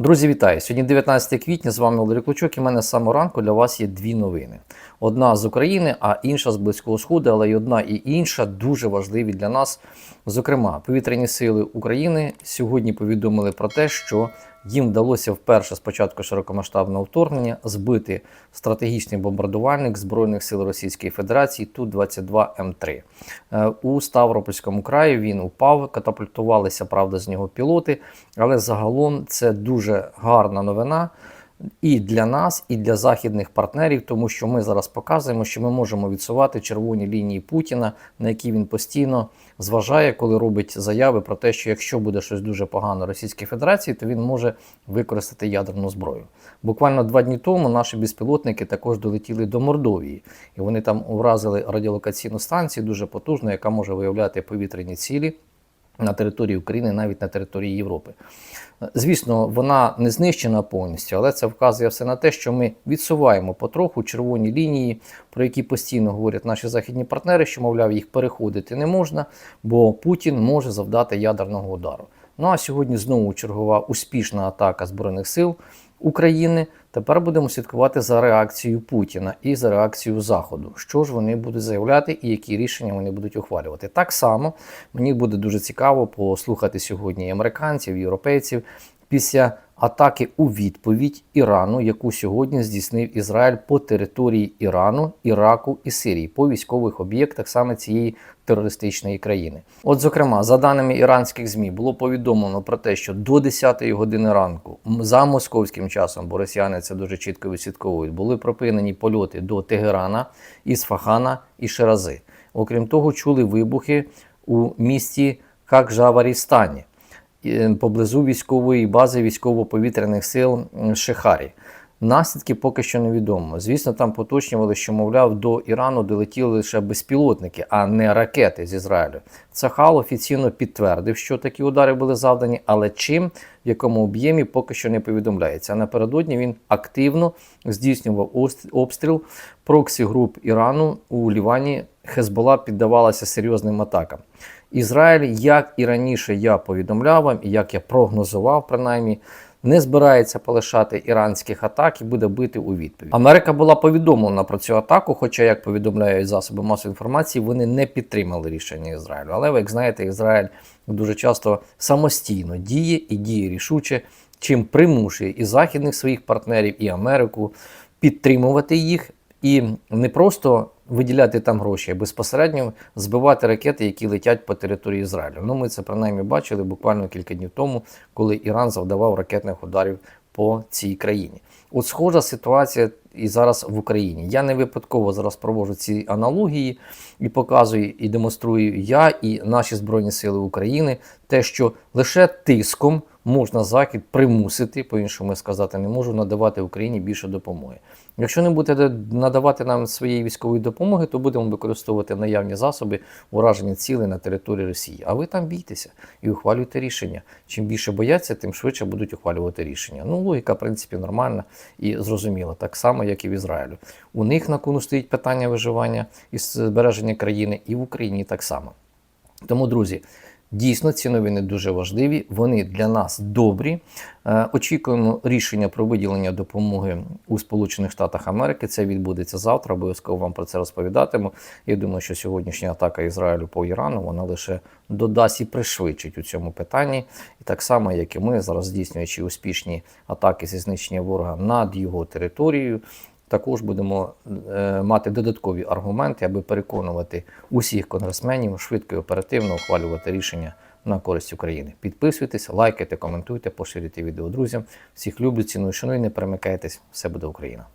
Друзі, вітаю! Сьогодні 19 квітня, з вами Олег Клучок. і в мене з самого ранку для вас є дві новини. Одна з України, а інша з Близького Сходу, але й одна і інша дуже важливі для нас. Зокрема, повітряні сили України сьогодні повідомили про те, що їм вдалося вперше з початку широкомасштабного вторгнення збити стратегічний бомбардувальник Збройних сил Російської Федерації Ту-22М3. Е, У Ставропольському краї він упав, катапультувалися, правда, з нього пілоти, але загалом це дуже гарна новина. І для нас, і для західних партнерів, тому що ми зараз показуємо, що ми можемо відсувати червоні лінії Путіна, на які він постійно зважає, коли робить заяви про те, що якщо буде щось дуже погано Російській Федерації, то він може використати ядерну зброю. Буквально два дні тому наші безпілотники також долетіли до Мордовії, і вони там уразили радіолокаційну станцію дуже потужну, яка може виявляти повітряні цілі на території України, навіть на території Європи. Звісно, вона не знищена повністю, але це вказує все на те, що ми відсуваємо потроху червоні лінії, про які постійно говорять наші західні партнери, що, мовляв, їх переходити не можна, бо Путін може завдати ядерного удару. Ну а сьогодні знову чергова успішна атака Збройних сил України. Тепер будемо слідкувати за реакцією Путіна і за реакцією Заходу. Що ж вони будуть заявляти і які рішення вони будуть ухвалювати. Так само мені буде дуже цікаво послухати сьогодні і американців, і європейців після атаки у відповідь Ірану, яку сьогодні здійснив Ізраїль по території Ірану, Іраку і Сирії, по військових об'єктах саме цієї терористичної країни. От, зокрема, за даними іранських ЗМІ, було повідомлено про те, що до 10-ї години ранку, за московським часом, бо росіяни це дуже чітко відслідковують, були припинені польоти до Тегерана, Ісфахана і Ширази. Окрім того, чули вибухи у місті Какжаварістані поблизу військової бази військово-повітряних сил Шехарі. Наслідки поки що невідомо. Звісно, там поточнювали, що, мовляв, до Ірану долетіли лише безпілотники, а не ракети з Ізраїлю. Цахал офіційно підтвердив, що такі удари були завдані, але чим, в якому об'ємі поки що не повідомляється. Напередодні він активно здійснював обстріл проксі груп Ірану у Лівані. Хезбола піддавалася серйозним атакам. Ізраїль, як і раніше я повідомляв вам, і як я прогнозував, принаймні, не збирається полишати іранських атак і буде бити у відповідь. Америка була повідомлена про цю атаку, хоча, як повідомляють засоби масової інформації, вони не підтримали рішення Ізраїлю. Але ви як знаєте, Ізраїль дуже часто самостійно діє і діє рішуче, чим примушує і західних своїх партнерів, і Америку підтримувати їх і не просто виділяти там гроші, а безпосередньо збивати ракети, які летять по території Ізраїлю. Ну, ми це принаймні бачили буквально кілька днів тому, коли Іран завдавав ракетних ударів по цій країні. От схожа ситуація і зараз в Україні. Я не випадково зараз проводжу ці аналогії і показую і демонструю я і наші Збройні Сили України те, що лише тиском можна Захід примусити, по-іншому сказати, не можу надавати Україні більше допомоги. Якщо не будете надавати нам своєї військової допомоги, то будемо використовувати наявні засоби ураження цілей на території Росії. А ви там бійтеся і ухвалюйте рішення. Чим більше бояться, тим швидше будуть ухвалювати рішення. Ну, логіка, в принципі, нормальна і зрозуміла, так само, як і в Ізраїлю. У них на кону стоїть питання виживання і збереження країни, і в Україні так само. Тому, друзі. Дійсно, ці новини дуже важливі, вони для нас добрі. Е, очікуємо рішення про виділення допомоги у Сполучених Штатах Америки. Це відбудеться завтра. Обов'язково вам про це розповідатиму. Я думаю, що сьогоднішня атака Ізраїлю по Ірану вона лише додасть і пришвидшить у цьому питанні. І так само, як і ми зараз здійснюючи успішні атаки зі знищення ворога над його територією також будемо е, мати додаткові аргументи, аби переконувати усіх конгресменів швидко і оперативно ухвалювати рішення на користь України. Підписуйтесь, лайкайте, коментуйте, поширюйте відео друзям. Всіх люблю, ціную, шаную, не перемикайтесь. Все буде Україна.